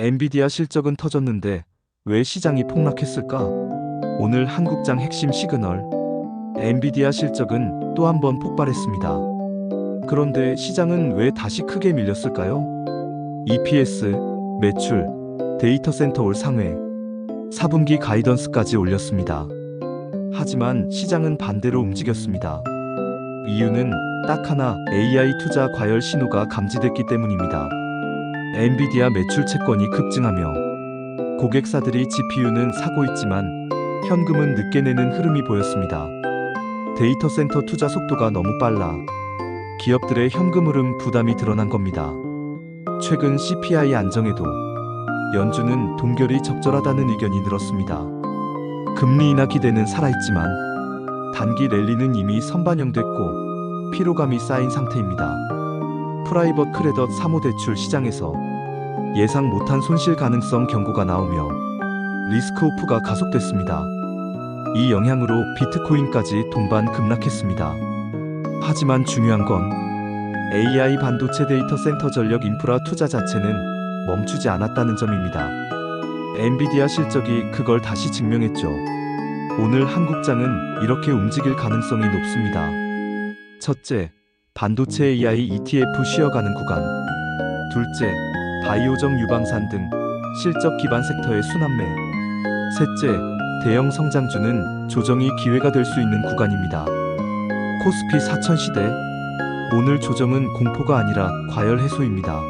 엔비디아 실적은 터졌는데 왜 시장이 폭락했을까? 오늘 한국장 핵심 시그널. 엔비디아 실적은 또 한 번 폭발했습니다. 그런데 시장은 왜 다시 크게 밀렸을까요? EPS, 매출, 데이터 센터 올 상회, 4분기 가이던스까지 올렸습니다. 하지만 시장은 반대로 움직였습니다. 이유는 딱 하나 AI 투자 과열 신호가 감지됐기 때문입니다. 엔비디아 매출 채권이 급증하며 고객사들이 GPU는 사고 있지만 현금은 늦게 내는 흐름이 보였습니다. 데이터 센터 투자 속도가 너무 빨라 기업들의 현금 흐름 부담이 드러난 겁니다. 최근 CPI 안정에도 연준은 동결이 적절하다는 의견이 늘었습니다. 금리 인하 기대는 살아있지만 단기 랠리는 이미 선반영됐고 피로감이 쌓인 상태입니다. 프라이버트 크레딧 사모대출 시장에서 예상 못한 손실 가능성 경고가 나오며 리스크 오프가 가속됐습니다. 이 영향으로 비트코인까지 동반 급락했습니다. 하지만 중요한 건 AI 반도체 데이터 센터 전력 인프라 투자 자체는 멈추지 않았다는 점입니다. 엔비디아 실적이 그걸 다시 증명했죠. 오늘 한국장은 이렇게 움직일 가능성이 높습니다. 첫째, 반도체 AI ETF 쉬어가는 구간. 둘째, 바이오점 유방산 등 실적 기반 섹터의 순환매. 셋째, 대형 성장주는 조정이 기회가 될 수 있는 구간입니다. 코스피 4000 시대. 오늘 조정은 공포가 아니라 과열 해소입니다.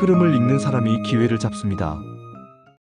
흐름을 읽는 사람이 기회를 잡습니다.